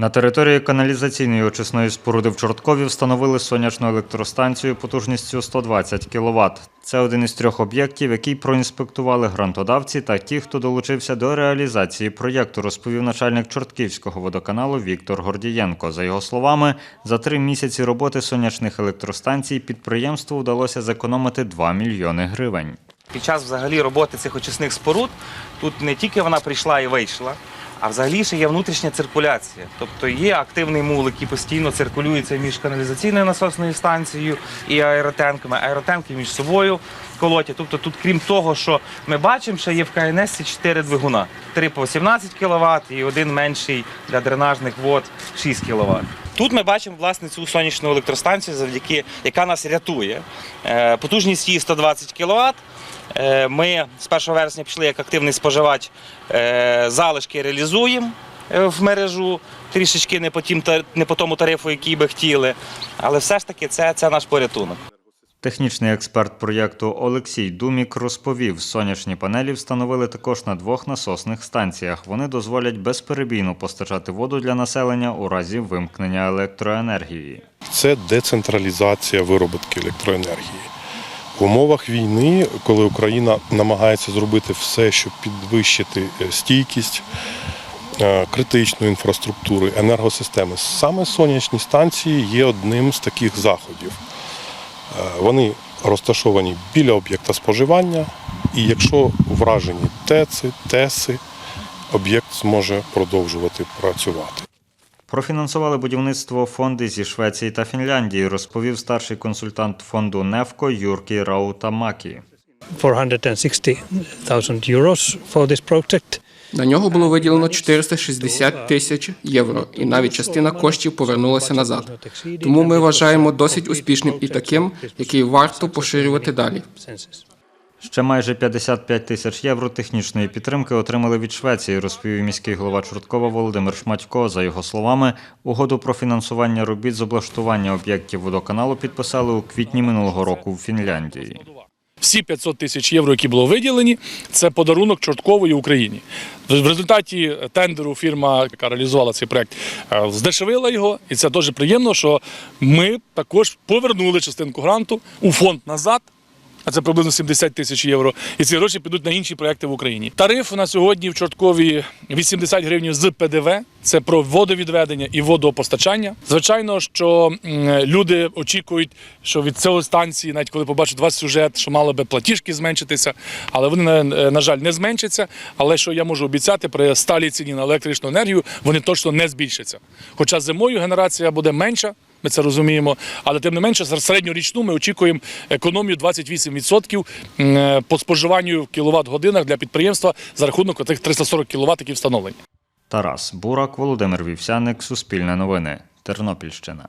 На території каналізаційної очисної споруди в Чорткові встановили сонячну електростанцію потужністю 120 кВт. Це один із трьох об'єктів, який проінспектували грантодавці та ті, хто долучився до реалізації проєкту, розповів начальник Чортківського водоканалу Віктор Гордієнко. За його словами, за три місяці роботи сонячних електростанцій підприємству вдалося зекономити 2 мільйони гривень. Під час взагалі роботи цих очисних споруд тут не тільки вона прийшла і вийшла, а взагалі ще є внутрішня циркуляція. Тобто є активний мул, який постійно циркулюється між каналізаційною насосною станцією і аеротенками. Аеротенки між собою колотять. Тобто тут, крім того, що ми бачимо, ще є в КНС 4 двигуна. Три по 17 кВт і один менший для дренажних вод 6 кВт. Тут ми бачимо власне цю сонячну електростанцію, завдяки яка нас рятує. Е, Потужність її 120 кВт. Е, Ми з 1 вересня пішли як активний споживач, е, залишки реалізуємо е, в мережу, трішечки не по, тім, та- не по тому тарифу, який би хотіли. Але все ж таки це, це наш порятунок. Технічний експерт проєкту Олексій Думік розповів, сонячні панелі встановили також на двох насосних станціях. Вони дозволять безперебійно постачати воду для населення у разі вимкнення електроенергії. це децентралізація виробітки електроенергії. В умовах війни, коли Україна намагається зробити все, щоб підвищити е, стійкість е, критичної інфраструктури, енергосистеми, саме сонячні станції є одним з таких заходів. Е, Вони розташовані біля об'єкта споживання, і якщо вражені ТЕЦи, ТЕСи, об'єкт зможе продовжувати працювати. Профінансували будівництво фонди зі Швеції та Фінляндії, розповів старший консультант фонду Невко Юркі Раутамакі. 460,000 euros for this project. На нього було виділено 460 тисяч євро, і навіть частина коштів повернулася назад. Тому ми вважаємо досить успішним і таким, який варто поширювати далі. Ще майже 55 тисяч євро технічної підтримки отримали від Швеції, розповів міський голова Чорткова Володимир Шматько. За його словами, угоду про фінансування робіт з облаштування об'єктів водоканалу підписали у квітні минулого року в Фінляндії. Всі 500 тисяч євро, які були виділені, це подарунок Чорткової Україні. В результаті тендеру фірма, яка реалізувала цей проект, е, здешевила його, і це дуже приємно, що ми також повернули частинку гранту у фонд назад. А це приблизно 70 тисяч євро. І ці гроші підуть на інші проекти в Україні. Тариф на сьогодні в Чорткові 80 гривень з ПДВ. Це про водовідведення і водопостачання. Звичайно, що люди очікують, що від цієї станції, навіть коли побачать вас сюжет, що мали би платіжки зменшитися, але вони на, на жаль не зменшаться. Але що я можу обіцяти, при сталій ціні на електричну енергію вони точно не збільшаться. Хоча зимою генерація буде менша. Ми це розуміємо, але тим не менше, за середньорічну ми очікуємо економію 28% м, е, по споживанню в кіловат-годинах для підприємства за рахунок тих 340 кВт, які встановлені. Тарас Бурак, Володимир Вівсяник, Суспільне новини, Тернопільщина.